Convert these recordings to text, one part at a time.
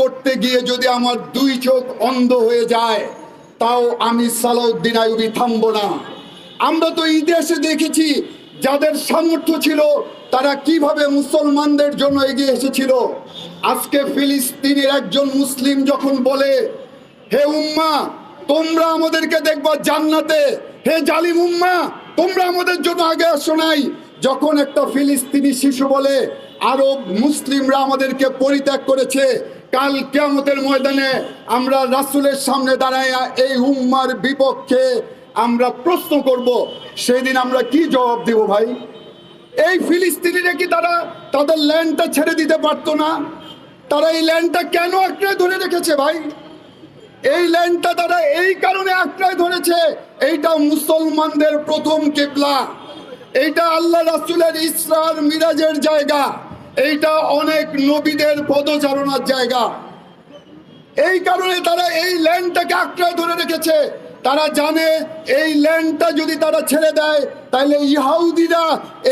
করতে গিয়ে যদি আমার দুই চোখ অন্ধ হয়ে যায়, তাও আমি সালাউদ্দিন আইবি থামবো না। আমরা তো ইতিহাসে দেখেছি, যাদের সামর্থ্য ছিল, তারা কীভাবে মুসলমানদের জন্য এগিয়ে এসেছিল। আজকে ফিলিস্তিনের একজন মুসলিম যখন বলে, হে উম্মা, তোমরা আমাদেরকে দেখবা জান্নাতে। হে জালিম উম্মা, তোমরা আমাদের জন্য আগে আসো নাই। যখন একটা ফিলিস্তিনি শিশু বলে, আরব মুসলিমরা আমাদেরকে পরিত্যাগ করেছে, কাল কেয়ামতের ময়দানে আমরা রাসূলের সামনে দাঁড়ায় এই উম্মার বিপক্ষে আমরা প্রশ্ন করব, সেদিন আমরা কি জবাব দেব ভাই? এই ফিলিস্তিনিরা কি তারা তাদের ল্যান্ডটা ছেড়ে দিতে পারতো না? তারা এই ল্যান্ডটা কেন আঁকড়ে ধরে রেখেছে ভাই? এই ল্যান্ডটা তারা এই কারণে আঁকড়ায় ধরেছে, এইটা মুসলমানদের প্রথম কেবলা। এইটা আল্লাহ রাসুলের ইসরার মিরাজের জায়গা। এইটা অনেক নবীদের পদচারণার জায়গা। এই কারণে তারা এই ল্যান্ডটাকে আঁকড়ায় ধরে রেখেছে। তারা জানে এই ল্যান্ডটা যদি তারা ছেড়ে দেয়, তাহলে ইহাউদিরা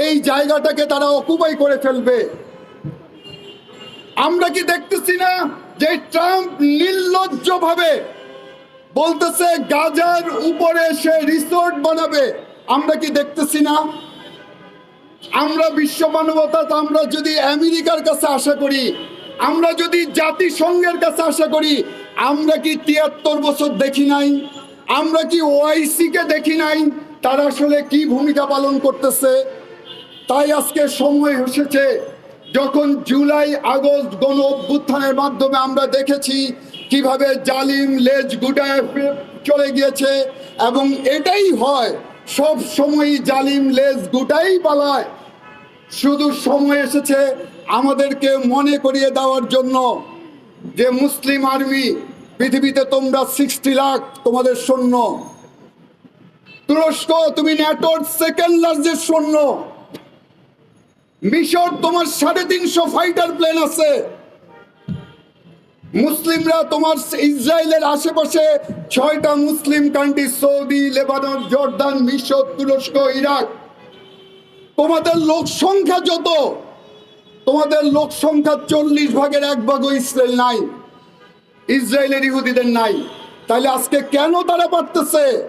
এই জায়গাটাকে তারা অকুপাই করে ফেলবে। আমরা কি দেখতেছি না যে ট্রাম্প নির্লজ্জ ভাবে বলতেছে, গাজার উপরে সে রিসোর্ট বানাবে আমরা কি দেখতেছি না? আমরা বিশ্ব মানবতা আমরা যদি আমেরিকার কাছে আশা করি, আমরা যদি জাতিসংঘের কাছে আশা করি, আমরা কি তিয়াত্তর বছর দেখি নাই? আমরা কি ওআইসি কে দেখি নাই? তারা আসলে কি ভূমিকা পালন করতেছে? তাই আজকে সময় এসেছে, যখন জুলাই, আগস্ট গণ অভ্যুত্থানের মাধ্যমে আমরা দেখেছি কীভাবে জালিম লেজ গুটায় চলে গিয়েছে এবং এটাই হয় সব সময় জালিম লেজ গুটাই পালায় শুধু সময় এসেছে আমাদেরকে মনে করিয়ে দেওয়ার জন্য যে মুসলিম আর্মি পৃথিবীতে তোমরা সিক্সটি লাখ তোমাদের সৈন্য। তুরস্ক, তুমি ন্যাটোর সেকেন্ড লার্জেস্ট সৈন্য। মিশর তোমার সাড়ে তিনশো ফাইটার প্লেন আছে। মুসলিমরা তোমার ইসরায়েলের আশেপাশে ছয়টা Muslim country Saudi, Lebanon, Jordan, মিশর, তুরস্ক, ইরাক। তোমাদের লোক সংখ্যা যত, তোমাদের লোক সংখ্যা চল্লিশ ভাগের এক ভাগও ইসরায়েল নাই। ইসরায়েলের ইহুদিদের নাই। তাহলে আজকে কেন তারা পারতেছে?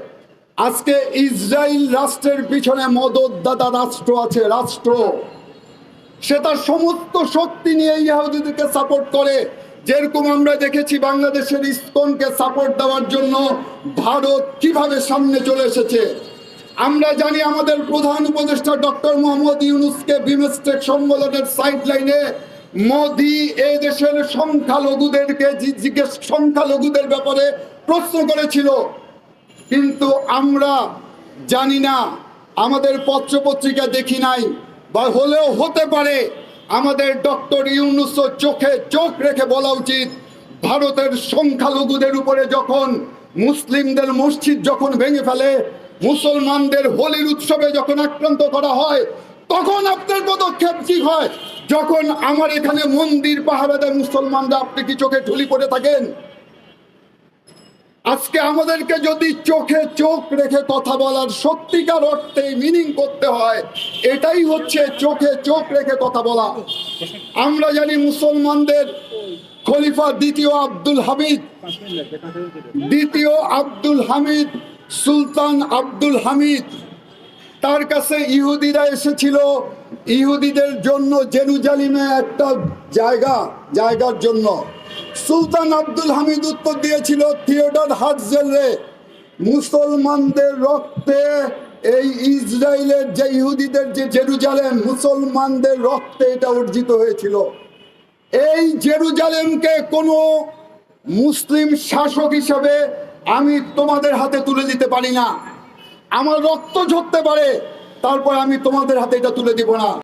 আজকে ইসরায়েল রাষ্ট্রের পিছনে মদতদাতা রাষ্ট্র আছে, রাষ্ট্র। সে তার সমস্ত শক্তি নিয়ে ইহুদিদেরকে সাপোর্ট করে। যেরকম আমরা দেখেছি বাংলাদেশের ইসকনকে সাপোর্ট দেওয়ার জন্য ভারত কীভাবে সামনে চলে এসেছে। আমরা জানি আমাদের প্রধান উপদেষ্টা ডক্টর মোহাম্মদ ইউনুসকে বিমস্টেক সম্মেলনের সাইড লাইনে মোদি এই দেশের সংখ্যালঘুদেরকে জিজ্ঞেস সংখ্যালঘুদের ব্যাপারে প্রশ্ন করেছিল। কিন্তু আমরা জানি না, আমাদের পত্রপত্রিকা দেখি নাই বা হলেও হতে পারে আমাদের ডক্টর ইউনুস চোখে চোখ রেখে বলা উচিত, ভারতের সংখ্যালঘুদের উপরে যখন, মুসলিমদের মসজিদ যখন ভেঙে ফেলে, মুসলমানদের হোলির উৎসবে যখন আক্রান্ত করা হয়, তখন আপনার পদক্ষেপ কি হয়? যখন আমার এখানে মন্দির পাহারা দেয় মুসলমানরা আপনি কি চোখে ঢুলি পড়ে থাকেন? আজকে আমাদেরকে যদি চোখে চোখ রেখে কথা বলার সত্যিকার অর্থে মিনিং করতে হয়, এটাই হচ্ছে চোখে চোখ রেখে কথা বলা। আমরা জানি মুসলমানদের খলিফা দ্বিতীয় আব্দুল হামিদ। দ্বিতীয় আব্দুল হামিদ সুলতান আব্দুল হামিদ। তার কাছে ইহুদিরা এসেছিল। ইহুদিদের জন্য জেরুজালিমে একটা জায়গা, জায়গার জন্য। সুলতান আব্দুল হামিদ উত্তর দিয়েছিল, থিয়েটার হাটজেলে মুসলমানদের রক্তে এই ইসরায়েলের যে ইহুদিদের যে জেরুজালেম, মুসলমানদের রক্তে এটা অর্জিত হয়েছিল। এই জেরুজালেমকে কোনো মুসলিম শাসক হিসাবে আমি তোমাদের হাতে তুলে দিতে পারি না। আমার রক্ত ঝরতে পারে, তারপর আমি তোমাদের হাতে এটা তুলে দিব না।